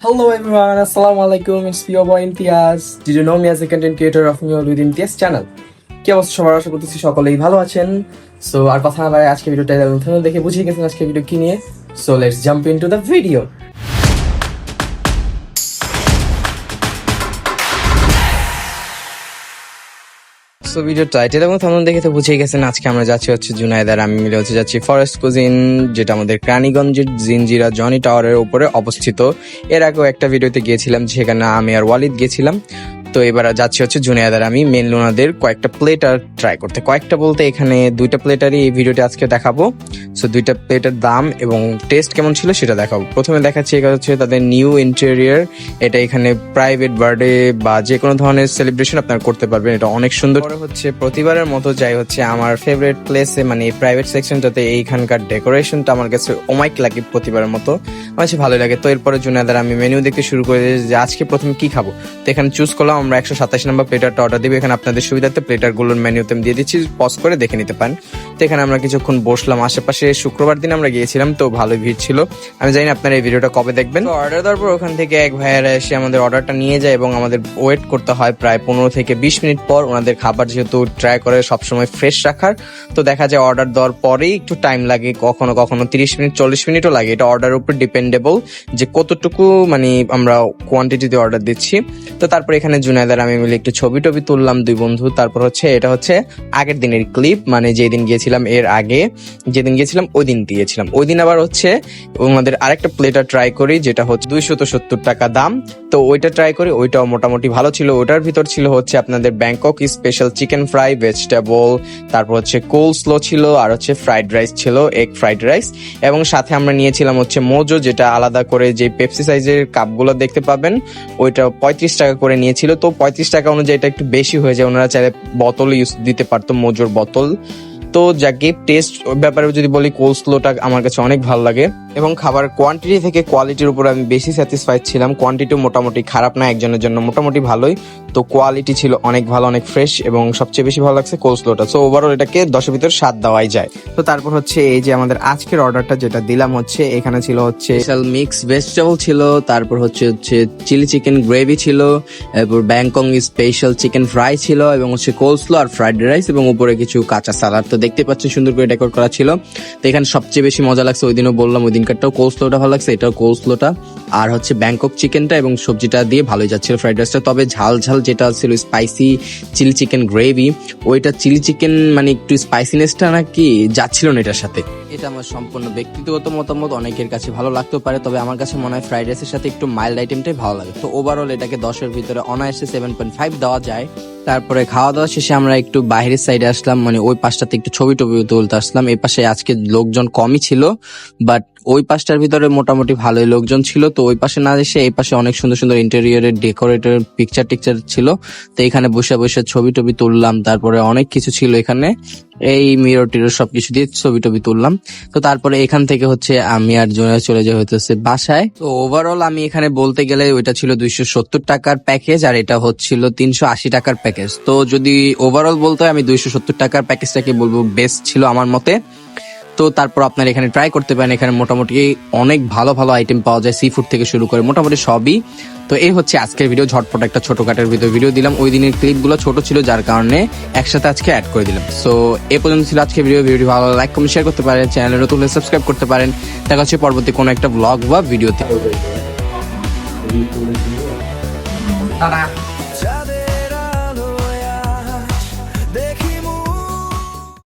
Hello everyone, Assalamu alaikum, it's your boy Imtiaz. Did you know me as a content creator of Mio with Imtiaz channel? কি অবস্থা সবার আশা করতেছি সকলেই ভালো আছেন সো আর কথা না আজকে ভিডিওটা দেখে বুঝিয়ে গেছেন আজকে ভিডিও কি নিয়ে so let's jump into the video so video title এবং থাম্বনেল দেখে তো বুঝেই গেছেন, আজকে আমরা যাচ্ছি হচ্ছে জুনাইদার আমি মিলে হচ্ছে যাচ্ছি ফরেস্ট কুজিন যেটা আমাদের ক্রানীগঞ্জের জিনজিরা জনি টাওয়ারের উপরে অবস্থিত। এর আগেও একটা ভিডিওতে গিয়েছিলাম, যেখানে আমি আর ওয়ালিদ গেছিলাম তো এবার যাচ্ছি হচ্ছে জুনিয়াদার আমি মেন লোনাদের কয়েকটা প্লেটার ট্রাই করতে। কয়েকটা বলতে এখানে দুইটা প্লেটারই এই ভিডিওতে আজকে দেখাবো। সো দুইটা প্লেটের দাম এবং টেস্ট কেমন ছিল সেটা দেখাবো। প্রথমে দেখাচ্ছি এটা হচ্ছে তাদের নিউ ইন্টেরিয়ার এটা এখানে প্রাইভেট বার্থডে বা যে কোনো ধরনের সেলিব্রেশন আপনারা করতে পারবেন। এটা অনেক সুন্দর। হচ্ছে প্রতিবারের মতো যাই হচ্ছে আমার ফেভারিট প্লেসে মানে এই প্রাইভেট সেকশনটাতে এইখানকার ডেকোরেশনটা আমার কাছে ওমাইক লাগে প্রতিবারের মতো। আমার কাছে ভালো লাগে। তো এরপরে জুনিয়াদার আমি মেনু দেখতে শুরু করে যে আজকে প্রথমে কি খাব? তো এখানে চুজ করলাম আমরা একশো সাতাশ নম্বর প্লেটারটা অর্ডার দিব। এখানে আপনাদের সুবিধার্থে প্লেটারগুলোর মেনুতে আমি দিয়ে দিচ্ছি। পজ করে দেখে নিতে পারেন। তো এখানে আমরা কিছুক্ষণ বসলাম। আশেপাশে শুক্রবার দিন আমরা গিয়েছিলাম, তো ভালো ভিড় ছিল। আমি জানি আপনারা এই ভিডিওটা কবে দেখবেন। অর্ডার দেওয়ার পর ওখান থেকে এক ভাইয়ারা এসে আমাদের অর্ডারটা নিয়ে যায় এবং আমাদের ওয়েট করতে হয় প্রায় পনেরো থেকে বিশ মিনিট পর। ওনাদের খাবার যেহেতু ট্রাই করে সবসময় ফ্রেশ রাখার, তো দেখা যায় অর্ডার দেওয়ার পরেই একটু টাইম লাগে। কখনো কখনো তিরিশ মিনিট, চল্লিশ মিনিটও লাগে। এটা অর্ডার উপর ডিপেন্ডেবল যে কতটুকু মানে আমরা কোয়ান্টিটিতে অর্ডার দিচ্ছি। তো তারপর এখানে জুনাইদার আমি মিলে একটু ছবি টবি তুললাম, দুই বন্ধু। তারপর হচ্ছে, এটা হচ্ছে আগের দিনের ক্লিপ মানে যেদিন গিয়েছিলাম এর আগে, যেদিন গিয়েছিলাম ওই দিন দিয়েছিলাম। ওই দিন আবার হচ্ছে আমাদের আরেকটা প্লেটার ট্রাই করি, যেটা হচ্ছে দুইশত সত্তর টাকা দাম। তো ওইটা ট্রাই করি, ওইটাও মোটামুটি ভালো ছিল। ওটার ভিতর ছিল হচ্ছে আপনাদের Bangkok special chicken fry vegetable তারপর হচ্ছে কোল স্লো ছিল, আর হচ্ছে ফ্রাইড রাইস ছিল এগ ফ্রাইড রাইস এবং সাথে আমরা নিয়েছিলাম হচ্ছে মোজো যেটা আলাদা করে যে পেপসি সাইজের কাপগুলো দেখতে পাবেন ওইটা পঁয়ত্রিশ টাকা করে নিয়েছিল। তো পঁয়ত্রিশ টাকা অনুযায়ী এটা একটু বেশি হয়ে যায়। ওনারা চাইলে বোতল ইউজ দিতে পারতো মোজোর বোতল তো যাকে টেস্ট ব্যাপারে যদি বলি কোল স্লোটা আমার কাছে অনেক ভালো লাগে। এবং খাবার কোয়ান্টিটি থেকে কোয়ালিটির উপর আমি বেশি স্যাটিসফাইড ছিলাম। কোয়ান্টিটিও মোটামুটি খারাপ না, একজনের জন্য মোটামুটি ভালোই। তো কোয়ালিটি ছিল অনেক ভালো, অনেক ফ্রেশ এবং সবচেয়ে বেশি ভালো লাগছে কোল স্লোটা সো ওভারঅল এটাকে দশের ভিতর সাত দেওয়াই যায়। তো তারপর হচ্ছে এই যে আমাদের আজকের অর্ডারটা যেটা দিলাম হচ্ছে, এখানে ছিল হচ্ছে মিক্স ভেজিটেবল ছিল, তারপর হচ্ছে হচ্ছে চিলি চিকেন গ্রেভি ছিল, এরপর ব্যাংকক স্পেশাল চিকেন ফ্রাই ছিল এবং হচ্ছে কোলস্লো আর ফ্রাইড রাইস এবং উপরে কিছু কাঁচা সালাদ তো দেখতে পাচ্ছি সুন্দর করে ডেকোর করা ছিল। তো এখানে সবচেয়ে বেশি মজা লাগছে, ওই দিনও বললাম, ওই দিনকারটাও কোলস্লোটা ভালো লাগছে, এটাও কোলস্লোটা আর হচ্ছে ব্যাংকক চিকেনটা এবং সবজিটা দিয়ে ভালোই যাচ্ছিল ফ্রাইড রাইসটা তবে ঝাল ঝাল যেটা ছিল স্পাইসি চিলি চিকেন গ্রেভি ওইটা চিলি চিকেন মানে একটু স্পাইসিনেসটা নাকি যাচ্ছিল না এটার সাথে। এটা আমার সম্পূর্ণ ব্যক্তিগত মতামত, অনেকের কাছে ভালো লাগতেও পারে, তবে আমার কাছে মনে হয় ফ্রাইড রাইসের সাথে একটু মাইল্ড আইটেমটাই ভালো লাগে। তো ওভারঅল এটাকে দশের ভিতরে অনায়াসে সেভেন পয়েন্ট ফাইভ দেওয়া যায়। তারপরে খাওয়া দাওয়া শেষে আমরা একটু বাইরের সাইডে আসলাম মানে ওই পাশটাতে একটু ছবি টবি তুলতে আসলাম। এই পাশে আজকে লোকজন কমই ছিল বাট ওই পাশটার ভিতরে মোটামুটি ভালোই লোকজন ছিল। তো ওই পাশে না এসে এই পাশে অনেক সুন্দর সুন্দর ইন্টেরিয়রের ডেকোরেটর পিকচার টিকচার ছিল। তো এখানে বসে বসে ছবি টবি তুললাম, তারপরে অনেক কিছু ছিল এখানে। এই মিরর টিরর সবকিছু দিয়ে ছবি টবি তুললাম। তো তারপরে এখান থেকে হচ্ছে আমি আর জোনা চলে যাওয়া হইতেছে বাসায়। তো ওভারঅল আমি এখানে বলতে গেলে ওইটা ছিল দুইশো সত্তর টাকার প্যাকেজ আর এটা হচ্ছিল তিনশো আশি টাকার প্যাকেজ তো যদি ওভারঅল বলতে হয় আমি দুইশো সত্তর টাকার প্যাকেজটাকে বলব বেস্ট ছিল আমার মতে। তো তারপর আপনারা এখানে ট্রাই করতে পারেন, এখানে মোটামুটি অনেক ভালো ভালো আইটেম পাওয়া যায় সি ফুড থেকে শুরু করে মোটামুটি সবই। তো এই হচ্ছে আজকের ভিডিও ঝটপট একটা ছোট কাটের ভিডিও ভিডিও দিলাম। ওই দিনের ক্লিপগুলো ছোট ছিল, যার কারণে একসাথে আজকে অ্যাড করে দিলাম। সো এ পর্যন্ত ছিল আজকে ভিডিও ভিডিও ভালো লাইক কমেন্ট শেয়ার করতে পারেন। চ্যানেলে নতুন হলে সাবস্ক্রাইব করতে পারেন। দেখা হচ্ছে পরবর্তী কোনো একটা ব্লগ বা ভিডিওতে